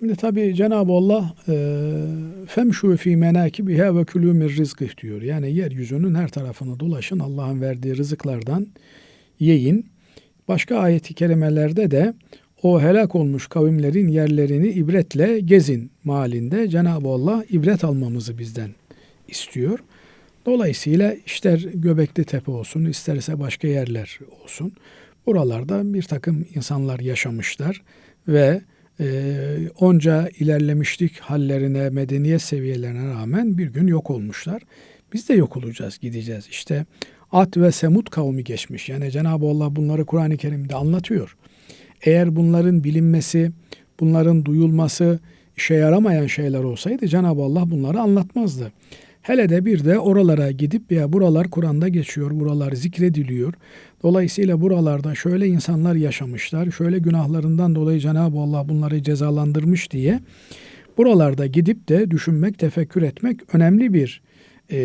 Şimdi tabi Cenab-ı Allah femşu fi menakibiha ve külü min rizkih diyor. Yani yeryüzünün her tarafını dolaşın Allah'ın verdiği rızıklardan yiyin. Başka ayeti kerimelerde de o helak olmuş kavimlerin yerlerini ibretle gezin malinde Cenab-ı Allah ibret almamızı bizden istiyor. Dolayısıyla ister Göbekli Tepe olsun, isterse başka yerler olsun. Buralarda bir takım insanlar yaşamışlar ve e, onca ilerlemişlik hallerine, medeniyet seviyelerine rağmen bir gün yok olmuşlar. Biz de yok olacağız, gideceğiz. İşte At ve Semut kavmi geçmiş. Yani Cenab-ı Allah bunları Kur'an-ı Kerim'de anlatıyor. Eğer bunların bilinmesi, bunların duyulması işe yaramayan şeyler olsaydı Cenab-ı Allah bunları anlatmazdı. Hele de bir de oralara gidip ya buralar Kur'an'da geçiyor, buralar zikrediliyor. Dolayısıyla buralarda şöyle insanlar yaşamışlar, şöyle günahlarından dolayı Cenab-ı Allah bunları cezalandırmış diye buralarda gidip de düşünmek, tefekkür etmek önemli bir e,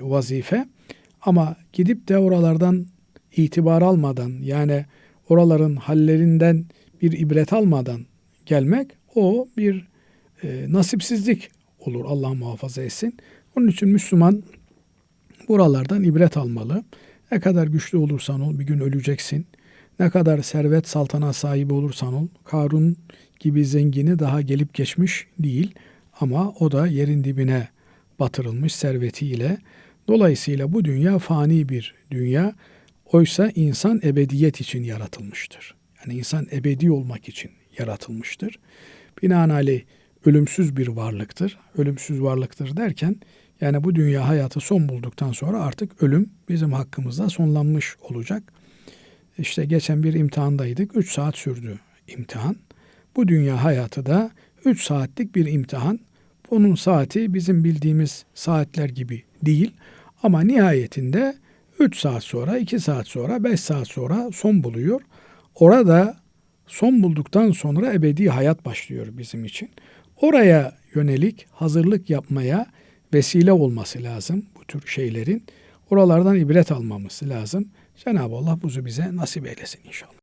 vazife. Ama gidip de oralardan itibar almadan yani oraların hallerinden bir ibret almadan gelmek o bir e, nasipsizlik olur Allah muhafaza etsin. Onun için Müslüman buralardan ibret almalı. Ne kadar güçlü olursan ol bir gün öleceksin. Ne kadar servet saltana sahibi olursan ol. Karun gibi zengini daha gelip geçmiş değil. Ama o da yerin dibine batırılmış servetiyle. Dolayısıyla bu dünya fani bir dünya. Oysa insan ebediyet için yaratılmıştır. Yani insan ebedi olmak için yaratılmıştır. Binaenaleyh ölümsüz bir varlıktır. Ölümsüz varlıktır derken yani bu dünya hayatı son bulduktan sonra artık ölüm bizim hakkımızda sonlanmış olacak. İşte geçen bir imtihandaydık. 3 saat sürdü imtihan. Bu dünya hayatı da 3 saatlik bir imtihan. Bunun saati bizim bildiğimiz saatler gibi değil. Ama nihayetinde 3 saat sonra, 2 saat sonra, 5 saat sonra son buluyor. Orada son bulduktan sonra ebedi hayat başlıyor bizim için. Oraya yönelik hazırlık yapmaya vesile olması lazım bu tür şeylerin. Oralardan ibret almamız lazım. Cenab-ı Allah buzu bize nasip eylesin inşallah.